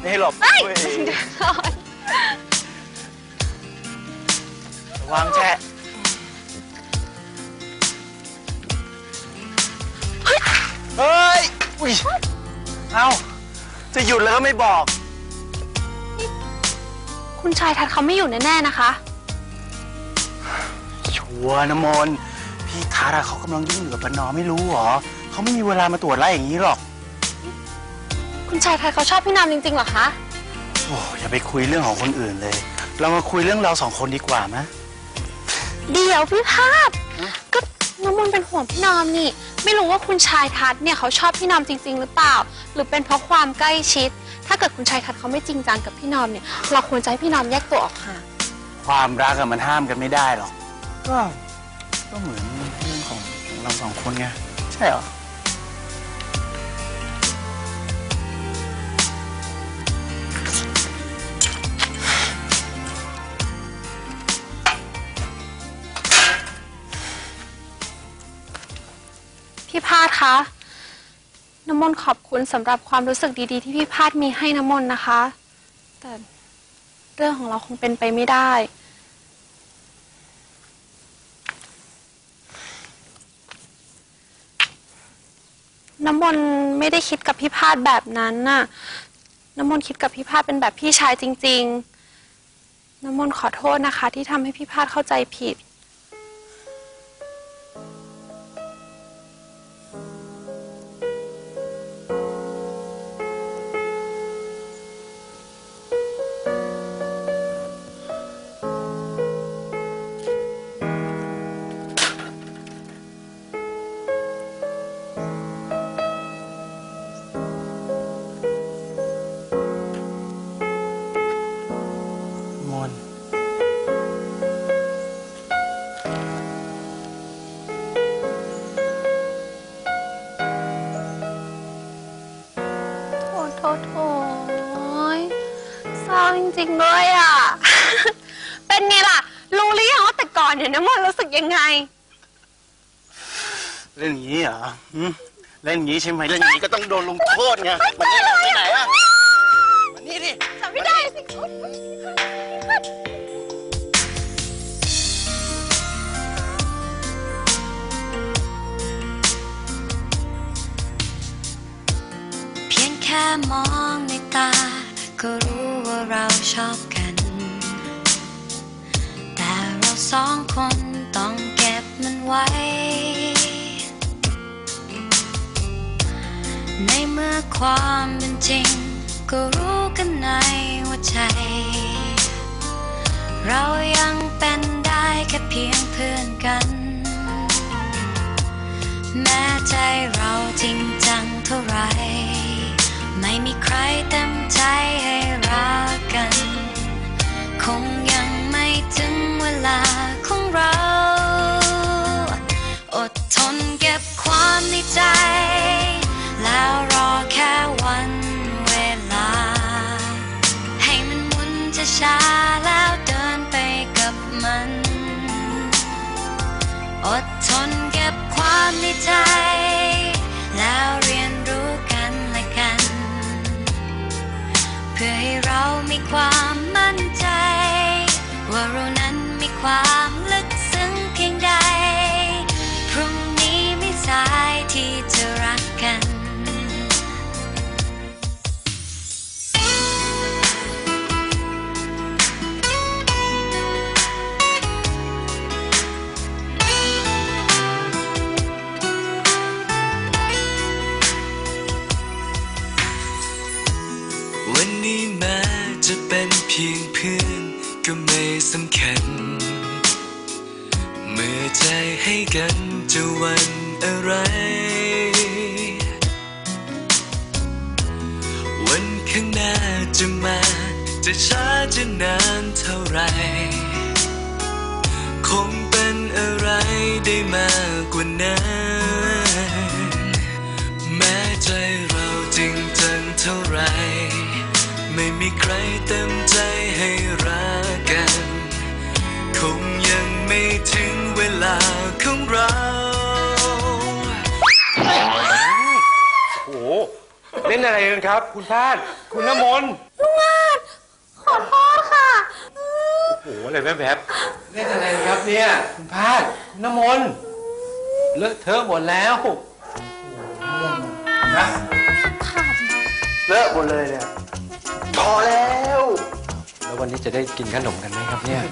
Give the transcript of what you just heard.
ไม่ให้หลบเฮ้ยเว้ยเดี๋ยวก่อนระวังแชะเฮ้ย อุ้ย เอ้า จะหยุดแล้วก็ไม่บอก คุณชายทัดเขาไม่อยู่แน่ๆนะคะ ชัวร์นะมน พี่ทัศน์อะเขากำลังยุ่งอยู่กับปนอไม่รู้เหรอ เขาไม่มีเวลามาตรวจไล่อย่างนี้หรอก คุณชายทัดเขาชอบพี่นามจริงๆเหรอคะ โอ้อย่าไปคุยเรื่องของคนอื่นเลย เรามาคุยเรื่องเราสองคนดีกว่าไหมเดี๋ยวพี่พาดก็น้ำมนต์เป็นห่วงพี่นอมนี่ ไม่รู้ว่าคุณชายทัศน์เนี่ยเขาชอบพี่นอมจริง ๆ หรือเปล่า หรือเป็นเพราะความใกล้ชิด ถ้าเกิดคุณชายทัศน์เขาไม่จริงจังกับพี่นอมเนี่ย เราควรจะให้พี่นอมแยกตัวออกห่างความรักอะมันห้ามกันไม่ได้หรอก ก็ ก็เหมือนเรื่องของเราสองคนไง ใช่เหรอ พี่พาดคะ น้ำมนต์ขอบคุณสำหรับความรู้สึกดีๆ ที่พี่พาดมีให้น้ำมนต์นะคะ แต่เรื่องของเราคงเป็นไปไม่ได้ น้ำมนต์ไม่ได้คิดกับพี่พาดแบบนั้นน่ะ น้ำมนต์คิดกับพี่พาดเป็นแบบพี่ชายจริง ๆ น้ำมนต์ขอโทษนะคะ ที่ทำให้พี่พาดเข้าใจผิด โถโถโถยเศร้าจริงๆด้วยอะ เป็นไงล่ะ รู้หรือยังว่าแต่ก่อนเนี่ยน้ำมันรู้สึกยังไง เล่นอย่างนี้เหรอหึเล่นอย่างนี้ใช่ไหมเล่นอย่างนี้ก็ต้องโดนลงโทษไงมันนี่ไปไหนอะมันนี่ดิ จำไม่ได้สิ ค่มองในตา ก็รู้ว่าเราชอบกัน แต่เราสองคนต้องเก็บมันไว้ ในเมื่อความเป็นจริง ก็รู้กันในหัวใจ เรายังเป็นได้แค่เพียงเพื่อนกัน แม้ใจเราจริงจังเท่าไหร ใจให้รักกัน คงยังไม่ถึงเวลาของเรา อดทนเก็บความในใจ แล้วร พื่อให้เรามีความมั่นใจ ว่าเรานั้นมีความลึกซึ้งเพียงใด พรุ่งนี้ไม่สายที่จะ วันนี้แม้จะเป็นเพียงเพื่อนก็ไม่สำคัญ เมื่อใจให้กันจะวันอะไร วันข้างหน้าจะมา จะช้าจะนานเท่าไร คงเป็นอะไรได้มาก ม่มีใครเต็มใจให้รักกัน คงยังไม่ถึงเวลาของเรา โอ้โหเล่นอะไรกันครับ คุณพาดคุณน้ำมนต์ขอโทษค่ะโอ้โหอะไรแวบๆเล่นอะไรกันครับเนี่ย คุณพาดคุณน้ำมนต์เลอะเทอะหมดแล้วนะเลอะหมดเลยเนี่ย พอแล้ว แล้ววันนี้จะได้กินขนมกันไหมครับเนี่ย